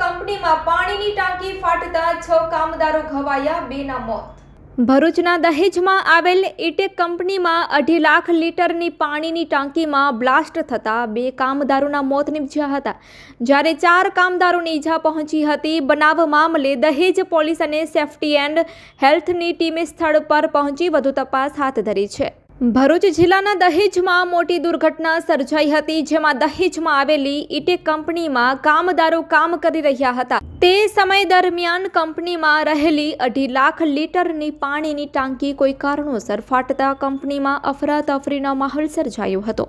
કંપનીમાં પાણીની ટાંકી ફાટતા છ કામદારો ઘવાયા, બેના મોત. ભરૂચના દહેજમાં આવેલ ઇટેક કંપનીમાં અઢી લાખ લીટરની પાણીની ટાંકીમાં બ્લાસ્ટ થતાં બે કામદારોના મોત નિપજ્યા હતા. જ્યારે ચાર કામદારોને ઈજા પહોંચી હતી, બનાવ મામલે દહેજ પોલીસ અને સેફટી એન્ડ હેલ્થની ટીમે સ્થળ પર પહોંચી વધુ તપાસ હાથ ધરી છે. ભરૂચ જિલ્લાના દહેજમાં મોટી દુર્ઘટના સર્જાઈ હતી, જેમાં દહેજમાં આવેલી ઇટેક કંપનીમાં કામદારો કામ કરી રહ્યા હતા. તે સમય દરમિયાન કંપનીમાં રહેલી અઢી લાખ લીટરની પાણીની ટાંકી કોઈ કારણોસર ફાટતા કંપનીમાં અફરાતફરીનો માહોલ સર્જાયો હતો.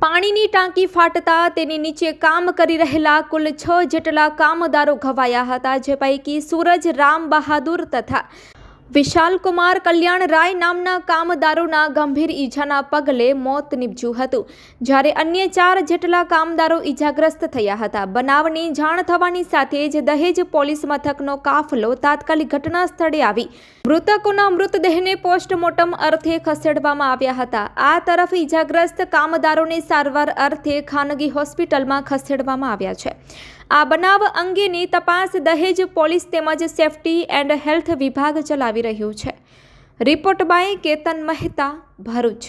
પાણીની ટાંકી ફાટતા તેની નીચે કામ કરી રહેલા કુલ છ જેટલા કામદારો ઘવાયા હતા, જે પૈકી સૂરજ, રામ બહાદુર તથા વિશાલ કુમાર કલ્યાણ રાય નામના કામદારોના ગંભીર ઈજાના પગલે મોત નીપજ્યું હતું. જ્યારે અન્ય ચાર જેટલા કામદારો ઈજાગ્રસ્ત થયા હતા. બનાવની જાણ થવાની સાથે જ દહેજ પોલીસ મથકનો કાફલો તાત્કાલિક ઘટના સ્થળે આવી. મૃતકોના મૃતદેહને પોસ્ટમોર્ટમ અર્થે ખસેડવામાં આવ્યા હતા. આ તરફ ઈજાગ્રસ્ત કામદારોને સારવાર અર્થે ખાનગી હોસ્પિટલમાં ખસેડવામાં આવ્યા છે. આ બનાવ અંગેની તપાસ દહેજ પોલીસ તેમજ સેફટી એન્ડ હેલ્થ વિભાગ ચલાવી રહ્યું છે. Report by Ketan Mehta, Bharuch.